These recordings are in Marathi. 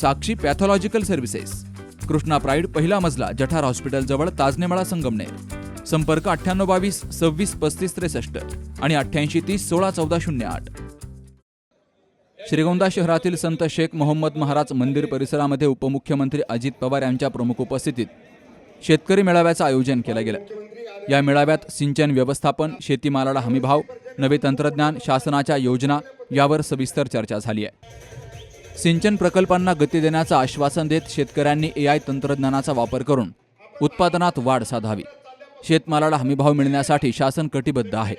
Sakshi pathological services. Krishna pride पहिला मजला जठार हॉस्पिटलजवळ ताजनेमाळा संगमनेर. संपर्क अठ्ठ्याण्णव बावीस सव्वीस पस्तीस त्रेसष्ट आणि अठ्ठ्याऐंशी तीस सोळा चौदा शून्य आठ. श्रीगोंदा शहरातील संत शेख मोहम्मद महाराज मंदिर परिसरामध्ये उपमुख्यमंत्री अजित पवार यांच्या प्रमुख उपस्थितीत शेतकरी मेळाव्याचं आयोजन केलं गेलं. या मेळाव्यात सिंचन व्यवस्थापन शेतीमालाला हमीभाव नवे तंत्रज्ञान शासनाच्या योजना यावर सविस्तर चर्चा झाली आहे. सिंचन प्रकल्पांना गती देण्याचं आश्वासन देत शेतकऱ्यांनी ए आय तंत्रज्ञानाचा वापर करून उत्पादनात वाढ साधावी. शेतमालाला हमीभाव मिळण्यासाठी शासन कटिबद्ध आहे.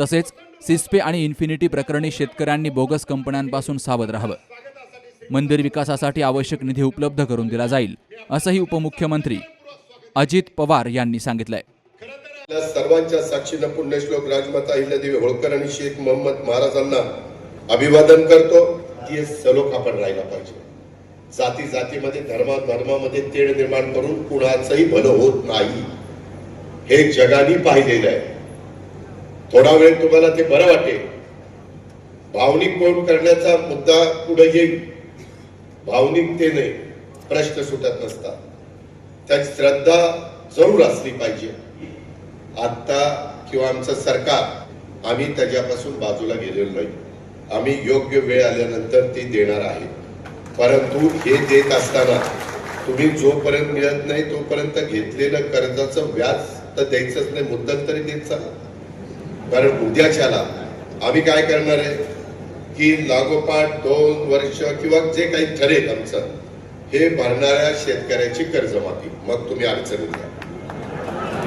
तसेच सिस्पे आणि इन्फिनिटी प्रकरणी शेतकऱ्यांनी बोगस कंपन्यांपासून सावध राहावं. मंदिर विकासासाठी आवश्यक निधी उपलब्ध करून दिला जाईल असंही उपमुख्यमंत्री अजित पवार यांनी सांगितलंय. सर्वांच्या साक्षीनं पुण्यश्लोक राजमाता अहिल्यादेवी होळकर आणि शेख मोहम्मद महाराजांना अभिवादन करतो. जातीय सलोख आपण राहिला पाहिजे. जाती जातीमध्ये धर्मा धर्मामध्ये तेढ निर्माण करून कुणाचंही भलं होत नाही. हे जगाने पाहिलेलं आहे. थोडा वेळ तुम्हाला ते बरं वाटेल. भावनिक कोण करण्याचा मुद्दा पुढे येईल. भावनिकतेने प्रश्न सुटत नसतात. त्यात श्रद्धा जरूर असली पाहिजे. आता किंवा आमचं सरकार आम्ही त्याच्यापासून बाजूला गेलेलो नाही. आम्ही योग्य वेळ आल्यानंतर ती देणार आहे. परंतु हे देत असताना तुम्ही जोपर्यंत मिळत नाही तोपर्यंत घेतलेलं कर्जाचं व्याज तर द्यायचंच नाही मुद्दल तरी देत चला. कारण उद्याच्याला आम्ही काय करणार आहे? की लागोपाठ दोन वर्ष किंवा जे काही ठरेल आमचं हे भरणाऱ्या शेतकऱ्याची कर्जमाफी. मग तुम्ही अडचणीत घ्या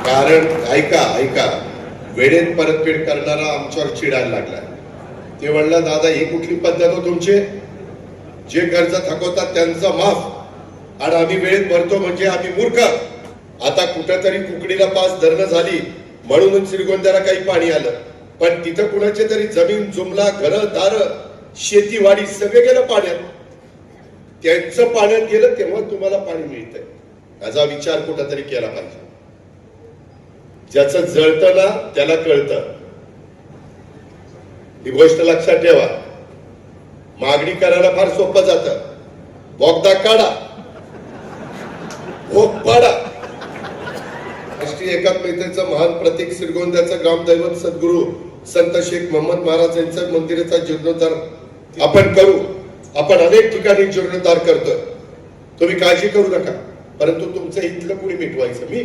कारण ऐका ऐका वेळेत परतफेड करणारा आमच्यावर चिडायला लागलाय. ते म्हणला दादा ही कुठली पद्धत हो तुमची? जे कर्ज थकवतात त्यांचं माफ. आणि आम्ही वेळेत भरतो म्हणजे आम्ही मूर्ख. आता कुठंतरी कुकडीला पास धरणं झाली. म्हणून श्रीगोंद्याला काही पाणी आलं. पण तिथं कुणाचे तरी जमीन जुमला घर दार शेतीवाडी सगळे गेलं पाण्यात. त्यांचं पाण्यात गेलं तेव्हा तुम्हाला पाणी मिळतंय. याचा विचार कुठंतरी केला पाहिजे. ज्याचं जळतं ना त्याला कळतं. ही गोष्ट लक्षात ठेवा. मागणी करायला फार सोपं जात. बोगदा काढा. भोग पाडा. राष्ट्रीय एकात्मतेचं महान प्रतीक श्रीगोंद्याचं ग्रामदैवत सद्गुरू संत शेख मोहम्मद महाराज यांचं मंदिराचा जीर्णोद्धार आपण करू. आपण अनेक ठिकाणी जीर्णोद्धार करतो तुम्ही काळजी करू नका. परंतु तुमचं इथलं कुणी मिटवायचं? मी?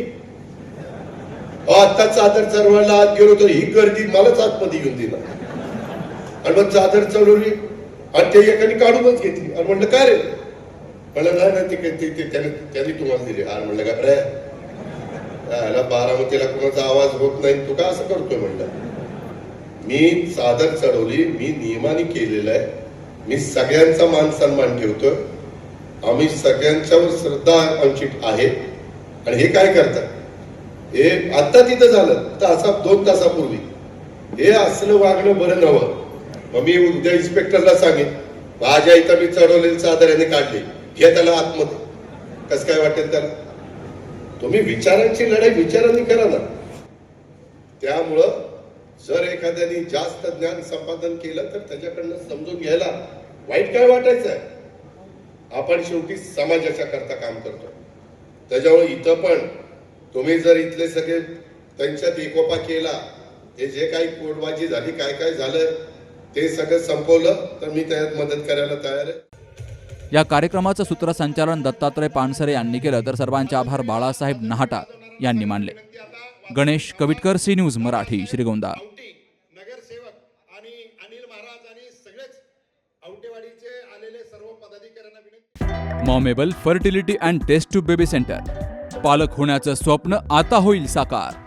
आताच आता चादर आत गेलो तर ही गर्दी मलाच आतमध्ये येऊन दिला आणि मग चादर चढवली आणि ते एकाने काढूनच घेतली. आणि म्हणलं काय रे? म्हणलं नाही ना ते काय- त्याने त्यांनी तुम्हाला दिली. आणि म्हणलं का रे? याला बारामतीला कोणाचा आवाज होत नाही तू का असं करतोय? म्हणलं मी चादर चढवली मी नियमाने केलेलं आहे. मी सगळ्यांचा मान सन्मान ठेवतो आम्ही सगळ्यांच्यावर श्रद्धा आमची आहे. आणि हे काय करतात? हे आता तिथं झालं. तर असा दोन तासापूर्वी. हे असलं वागणं बरं नव्हतं. मग मी उद्या इन्स्पेक्टरला सांगेन माझ्या इथं मी चढवलेली चादर याने काढली. हे त्याला आतमध्ये. कसं काय वाटेल त्याला? तुम्ही विचारांची लढाई विचारांनी करा ना. त्यामुळं जर एखाद्याने जास्त ज्ञान संपादन केलं तर त्याच्याकडनं समजून घ्यायला वाईट काय वाटायचं आहे? आपण शेवटी समाजाच्या करता काम करतो. त्याच्यामुळे इथं पण तुम्ही जर इथले सगळे त्यांच्यात एकोपा केला हे जे काही कोटबाजी झाली काय काय झालं ते सगळं संपवलं तर मी त्यात मदत करायला तयार आहे. या कार्यक्रमाचं सूत्रसंचालन दत्तात्रय पानसरे यांनी केलं तर सर्वांचे आभार बाळासाहेब नहाटा यांनी मानले. Ganesh Kavitkar C news Marathi Shrigonda. Auti नगरसेवक आणि अनिल महाराज आणि सगळेच औटेवाडीचे आलेले सर्व पदाधिकाऱ्यांना विनंती. मॉमेबल fertility and test tube baby centre. पालक होण्याचं स्वप्न आता होईल साकार.